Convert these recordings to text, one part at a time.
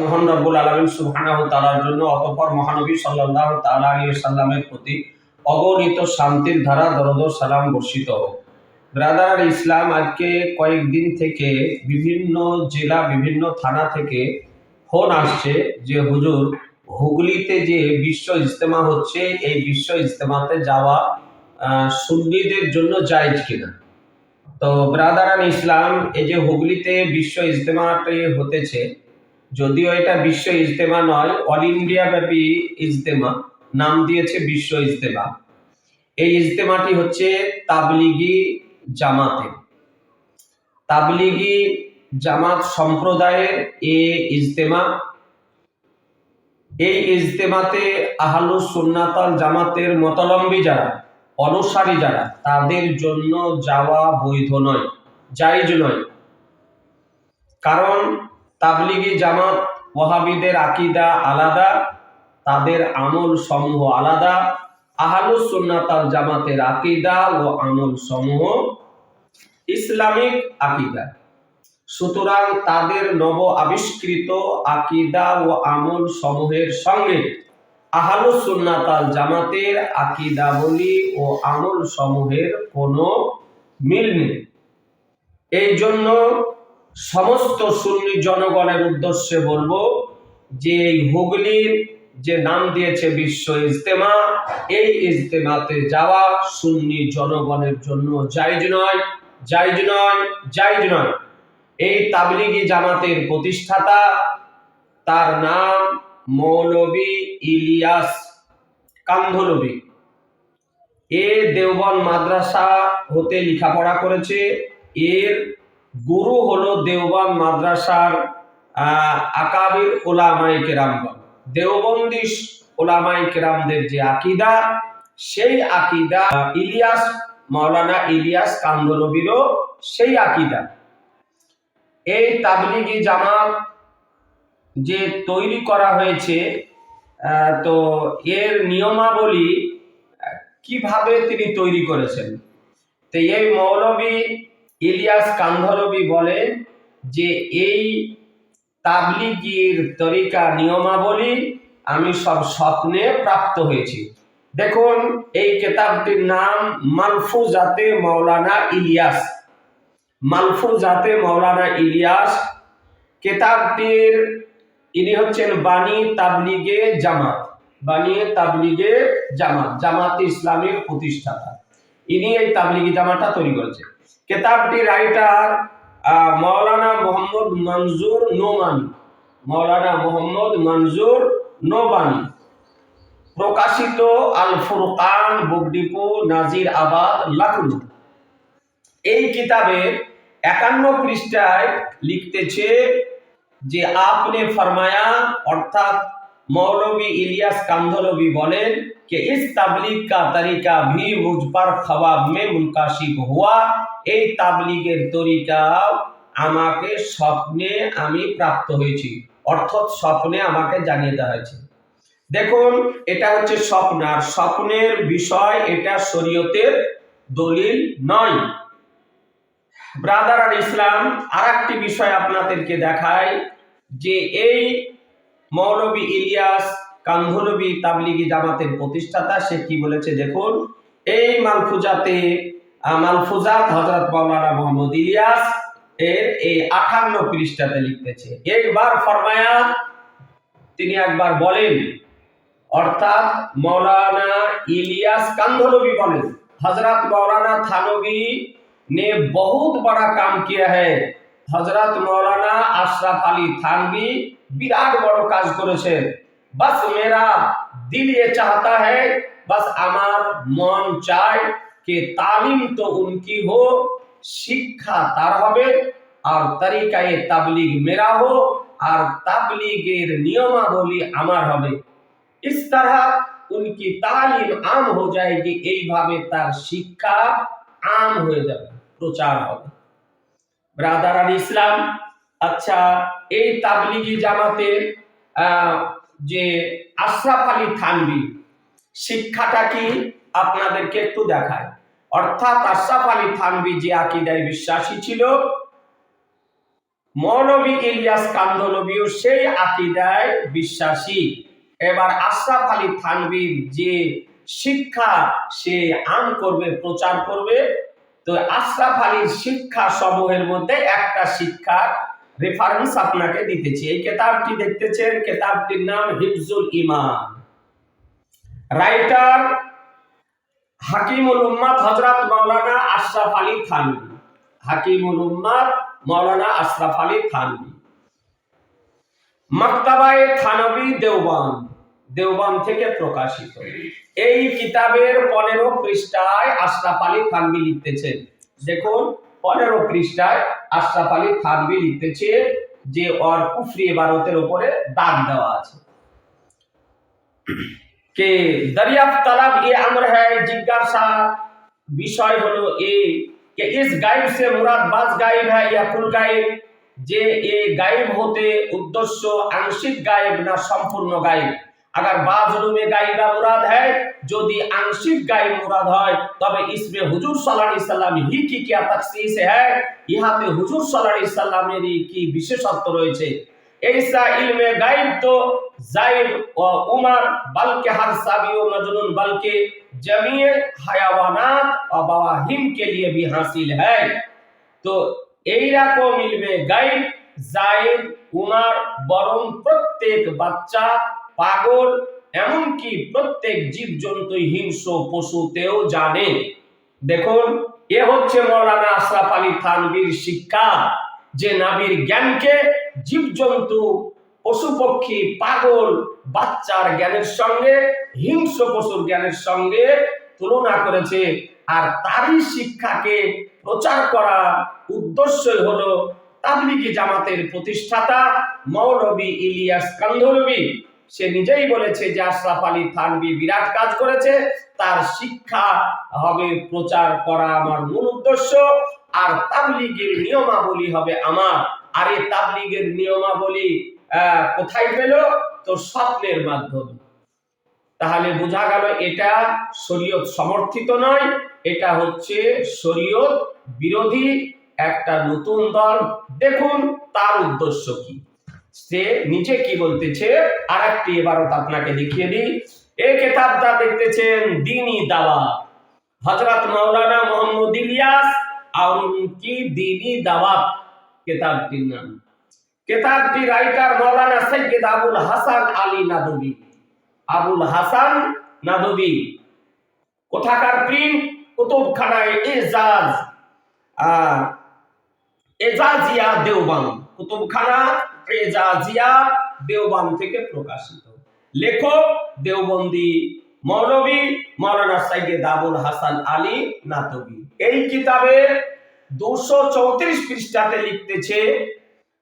মহান রব্বুল আলমিন সুবহানাহ তাআলার জন্য অতঃপর মহানবী সাল্লাল্লাহু তাআলা আলাইহি সাল্লামের প্রতি অগণিত শান্তির ধারা, দরদ সালাম বর্ষিত হোক। ব্রাদার ইসলাম আজকে কয়েকদিন থেকে বিভিন্ন জেলা, বিভিন্ন থানা থেকে ফোন আসছে যে, হুজুর, হুগলিতে যে বিশ্ব ইজতেমা হচ্ছে, এই বিশ্ব ইজতেমাতে যাওয়া সুন্নিদের জন্য জায়েজ কিনা? তো ব্রাদারান ইসলাম, এই যে হুগলিতে বিশ্ব ইজতেমাটি হতেছে যদিও এটা বিশ্ব ইজতেমা নয় অল ইন্ডিয়া ব্যাপী ইজতেমা। নাম দিয়েছে বিশ্ব ইজতেমা। এই ইজতেমাটি হচ্ছে তাবলিগি জামাতে। তাবলিগি জামাত সম্প্রদায়ের এ ইজতেমা। এই ইজতেমাতে আহলু সুন্নাতাল জামাতের মতলম্বী যারা, অনুসারী যারা, তাদের জন্য যাওয়া বৈধ নয়, জায়জ নয়। কারণ তাবলিগি জামাত ওয়াহাবিদের আকিদা আলাদা, তাদের আমল সমূহ আলাদা আহলু সুন্নাতাল জামাতের আকিদা ও আমল সমূহ ইসলামিক আকিদা। সুতরাং তাদের নব আবিষ্কৃত আকিদা ও আমল সমূহের সঙ্গে আহলু সুন্নাতাল জামাতের আকিদাবলী ও আমল সমূহের কোনো মিল নেই। এই জন্য সমস্ত সুন্নি জনগণের উদ্দেশ্যে বলব যে এই হুগলির যে নাম দিয়েছে বিশ্ব ইজতেমা, এই ইজতেমাতে যাওয়া সুন্নি জনগণের জন্য জায়জ নয় জায়জ নয় জায়জ নয়। এই তাবলিগি জামাতের প্রতিষ্ঠাতা, তার নাম মৌলবী ইলিয়াস কান্ধলবী। এ দেওবন মাদ্রাসা হতে লেখাপড়া করেছে। এর গুরু হলো দেওবান মাদ্রাসার আকাবির ওলামাই কেরামগণ। দেওবন্দি ওলামাই কেরামদের যে আকিদা, সেই আকিদা ইলিয়াস, মাওলানা ইলিয়াস কান্দলবীরও সেই আকিদা। এই তাবলিগি জামাত যে তৈরি করা হয়েছে তো এর নিয়মাবলী কীভাবে তিনি তৈরি করেছেন? তো এই মৌলবী ইলিয়াস কান্ধলবী বলেন যে, এই তাবলিগির তরিকা নিয়মাবলী আমি সব স্বপ্নে প্রাপ্ত হয়েছি। দেখুন, এই কেতাবটির নাম মালফুজাতে মৌলানা ইলিয়াস। মালফুজাতে মৌলানা ইলিয়াস কেতাবটির, ইনি হচ্ছেন বাণী তাবলিগে জামাত, বাণী তাবলিগে জামাত জামাত ইসলামের প্রতিষ্ঠাতা। ইনি এই তাবলিগি জামাটা তৈরি করেছে কেতাবটি রাইটার মৌলানা মোহাম্মদ মঞ্জুর নোমানি। মৌলানা মোহাম্মদ মঞ্জুর নোবানি প্রকাশিত আল ফুরকান বুক ডিপো নাজির আবাদ, লখনৌ। এই কিতাবের একান্ন পৃষ্ঠায় লিখতেছে যে, আপনি ফরমায়া, অর্থাৎ মৌলবী ইলিয়াস কান্ধলবি বলেন যে, ইস তাবলিগ কা তরিকা ভি মুজ পর খবাব মে মুনকাশিব হুয়া। এই তাবলিগের তরিকা আমাকে স্বপ্নে আমি প্রাপ্ত হয়েছি। অর্থাৎ স্বপ্নে আমাকে জানিয়ে দেওয়া হয়েছে। দেখুন, এটা হচ্ছে স্বপ্ন। আর স্বপ্নের বিষয় এটা শরীয়তের দলিল নয়। ব্রাদার আর ইসলাম আর একটি বিষয় আপনাদেরকে দেখায় যে, এই মৌলবী ইলিয়াস কান্ধলবী তাবলিগি জামাতের প্রতিষ্ঠাতা সে কি বলেছে দেখুন এই মালফুজাতে আহ, মালফুজাত হজরত মাওলানা মোহাম্মদ ইলিয়াস এর এই আঠান্ন পৃষ্ঠাতে লিখতেছে একবার ফরমায়া তিনি একবার বলেন অর্থাৎ মৌলানা ইলিয়াস कांधलवी বলেন हजरत मौलाना थानवी ने बहुत बड़ा काम किया है হজরত মৌলানা আশরাফ আলী থানবি বিরাট বড় কাজ করেছেন বাস মেরা দিল ये चाहता है बस আমার মন চায় যে তালিম তো উনকি হো শিক্ষা তার হবে আর তরিকায়ে তাবলিগ মেরা হো আর তাবলিগের নিয়মাবলী আমার হবে इस तरह उनकी तालीम आम हो जाएगी এইভাবে তার শিক্ষা আম হয়ে যাবে প্রচার হবে ব্রাদার আল ইসলাম আচ্ছা এই তাবলিগি জামাতের যে আশরাফ আলী থানবি শিক্ষাটা কি আপনাদেরকে একটু দেখায়? অর্থাৎ আশরাফ আলী থানবি যে আকিদায় বিশ্বাসী ছিল মৌলবী ইলিয়াস কান্দলবিও সেই আকিদায় বিশ্বাসী। এবার আশরাফ আলী থানবীর যে শিক্ষা সে আম করবে, প্রচার করবে তো আশরাফ আলীর শিক্ষা সমূহের মধ্যে একটা শিক্ষার রেফারেন্স আপনাকে দিতেছি। এই কেতাবটি দেখতেছেন, কেতাবটির নাম হিফজুল ইমান রাইটার হাকিমুল উম্মাদ হজরত মাওলানা আশরাফ আলী থানবী হাকিমুল উম্মাদ মাওলানা আশরাফ আলী থানবী মাক্তাবায়ে থানবী দেওবান দেওবান থেকে প্রকাশিত। এই কিতাবের পনেরো পৃষ্ঠায় আশরাফ আলী থানবি লিখতেছেন। দেখুন, পনেরো পৃষ্ঠায় আশরাফ আলী থানবি লিখতেছে যে অর কুফরি ভারতের উপরে দাগ দেওয়া আছে। কে দরিয়াফ তালাব এ আমর হ্যায়, জিজ্ঞাসা বিষয় হলো এ, কে ইস গায়েব সে মুরাদ বাস গায়েব হ্যায় ইয়া কুল গায়েব যে এ গায়েব হতে উদ্দেশ্য আংশিক গায়েব না সম্পূর্ণ গায়েব अगर बाज में गायबा मुराद है যদি আংশিক গায়েব মুরাদ হয় তবে इसमें हुजूर सल्लल्लाहु अलैहि वसल्लम ही की क्या तखसीस है ইহাতে হুজুর সাল্লাল্লাহু আলাইহি সাল্লামেরই কি বিশেষত্ব রয়েছে ऐसा इल्म गायब तो जायद व उमर बल्कि हर साबी व मजनून बल्कि जमीय हयावानात व बवाहिम के लिए भी हासिल है তো এইরকম ইলমে গাইব জায়েদ উমার বরং প্রত্যেক বাচ্চা পাগল, এমনকি প্রত্যেক জীবজন্তু হিংস্র পশুতেও জানে। দেখুন, এ হচ্ছে মৌলানা আশরাফ আলী থানবীর শিক্ষা, যে নাবির জ্ঞানকে জীবজন্তু পশু পক্ষী পাগল, বাচ্চার জ্ঞানের সঙ্গে, হিংস্র পশুর জ্ঞানের সঙ্গে তুলনা করেছে। আর তারই শিক্ষাকে প্রচার করা উদ্দেশ্যই হলো তাবলিগি জামাতের প্রতিষ্ঠাতা মৌলবী ইলিয়াস কান্ধলবি সে নিজেই বলেছে যে আশরাফ আলী থানবি বিরাট কাজ করেছে, তার শিক্ষা হবে, প্রচার করা আমার মূল উদ্দেশ্য, আর তাবলিগের নিয়মাবলী হবে আমার। আর এই তাবলিগের নিয়মাবলী কোথায় পেল? তো স্বপ্নের মাধ্যমে। তাহলে বোঝা গেল এটা শরীয়ত সমর্থিত নয়, এটা হচ্ছে শরীয়ত বিরোধী একটা নতুন দল। দেখুন তার উদ্দেশ্য কি। সে নিজে কি বলতেছে? আর একটি এবারত আপনাকে দেখিয়ে দিই। এই কেতাবটা দেখতেছেন দিনী দাওয়া হজরত মৌলানা মোহাম্মদ ইলিয়াস আর উনকি দিনী দাওয়াত কেতাবটির নাম। কেতাবটি রাইটার মৌলানা সৈয়দ আবুল হাসান আলী নাদবী। আবুল হাসান নাদবী। কোথাকার প্রিন্ট কুতুবখানায় এজাজ আহ, এজাজিয়া দেওবান। কুতুবখানা এজাজিয়া দেওবান থেকে প্রকাশিত। লেখক দেওবন্দি মৌলবী মৌলানা সাইয়েদ আবুল হাসান আলী নাতবী। এই কিতাবের দুশো চৌত্রিশ পৃষ্ঠাতে লিখতেছে,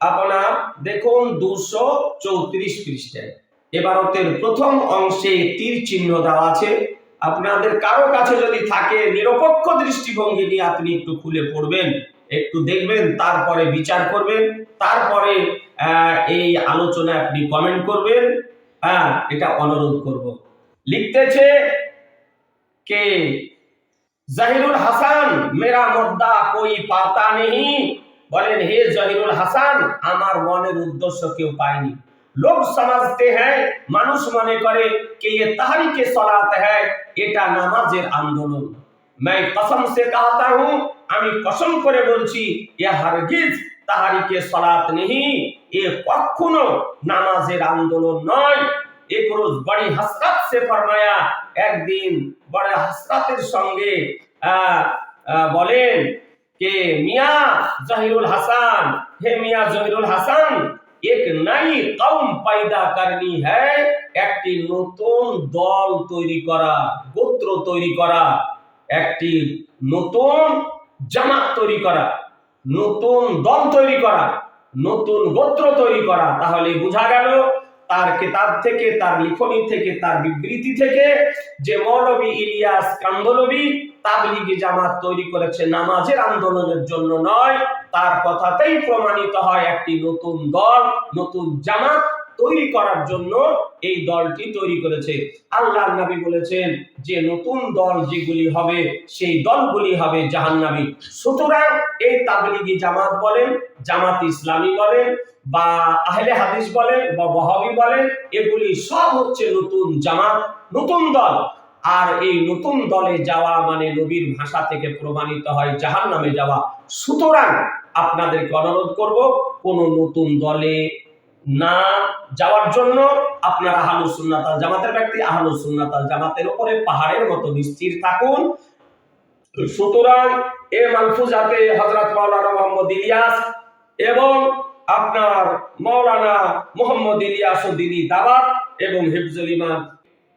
আপনার দেখুন দুশো চৌত্রিশ পৃষ্ঠায়। এবারতের প্রথম অংশে তীর চিহ্ন দেওয়া আছে। আপনাদের কারও কাছে যদি থাকে নিরপেক্ষ দৃষ্টিভঙ্গি নিয়ে আপনি একটু খুলে পড়বেন। একটু দেখবেন, তারপরে বিচার করবেন, তারপরে এই আলোচনায় আপনি কমেন্ট করবেন। হ্যাঁ এটা অনুরোধ করব। লিখতেছে কে? জাহিরুল হাসান, মেরা মুদ্দা কই পাতা নেই। বলেন, হে জহিরুল হাসান, আমার মনের উদ্দেশ্য কেউ পায়নি। লোক সমাজতে হ্যাঁ মানুষ মনে করে কে তাহরিকে সলাত হ্যাঁ এটা নামাজের আন্দোলন। মাই কসম সে কাহতা হু, আমি কসম করে বলছি, এ হারগিজ তাহারিকে সলাত নেহি, এ কখনো নামাজের আন্দোলন নয়। এক রোজ বড় হাসরাত সে ফরমায়া, একদিন বড় হাসরাতের সঙ্গে বলেন কে, মিয়া জহিরুল হাসান, হে মিয়া জহিরুল হাসান, এক নাই কম পায়দা করনি হ্যায়, একটি নতুন দল তৈরি করা, গোত্র তৈরি করা। একটি নতুন জামাত তৈরি করা, নতুন দল তৈরি করা, নতুন গোত্র তৈরি করা। তাহলে বোঝা গেল, তার কিতাব থেকে, তার লিখনি থেকে, তার বিবৃতি থেকে যে মৌলবী ইলিয়াস কান্দলবী তাবলিগি জামাত তৈরি করেছে নামাজের আন্দোলনের জন্য নয়, তার কথাতেই প্রমাণিত হয় একটি নতুন দল, নতুন জামাত তৈরি করার জন্য এই দলটি তৈরি করেছে। আল্লাহ নবী বলেছেন যে, নতুন দল যেগুলি হবে, সেই দলগুলি হবে জাহান্নামী। সুতরাং এই তাবলিগি জামাত বলেন, জামাত ইসলামী বলেন, বা আহলে হাদিস বলেন, বা ওয়াহাবি বলেন, এগুলি সব হচ্ছে নতুন জামাত, নতুন দল। আর এই নতুন দলে যাওয়া মানে নবীর ভাষা থেকে প্রমাণিত হয় জাহান নামে যাওয়া। সুতরাং আপনাদেরকে অনুরোধ করব, কোন নতুন দলে না যাওয়ার জন্য আপনার সুন্নাত আল জামাতের ব্যক্তি, আহলুস সুন্নাত আল জামাতের উপরে পাহাড়ের মতো নিশ্চিত থাকুন। সুতরাং এ মানফুজাতে হযরত মাওলানা মোহাম্মদ ইলিয়াস এবং আপনার মাওলানা মোহাম্মদ ইলিয়াস উদ্দিনী দাওয়াত এবং হিফজুল ইমান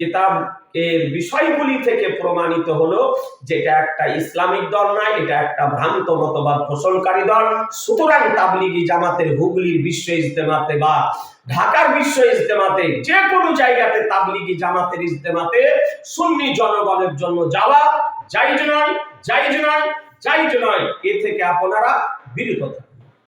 কিতাব এর বিষয়গুলি থেকে প্রমাণিত হলো যেটা একটা ইসলামিক দল নয়, এটা একটা ভ্রান্ত মতবাদ পোষণকারী দল। সুতরাং তাবলিগি জামাতের হুগলির বিশ্ব ইজতেমাতে বা ঢাকার বিশ্ব ইজতেমাতে যে কোনো জায়গাতে তাবলিগি জামাতের ইজতেমাতে সুন্নি জনগণের জন্য যাওয়া জাইজ নয় জাইজ নয় জাইজ নয়, এ থেকে আপনারা বিরত থাকুন।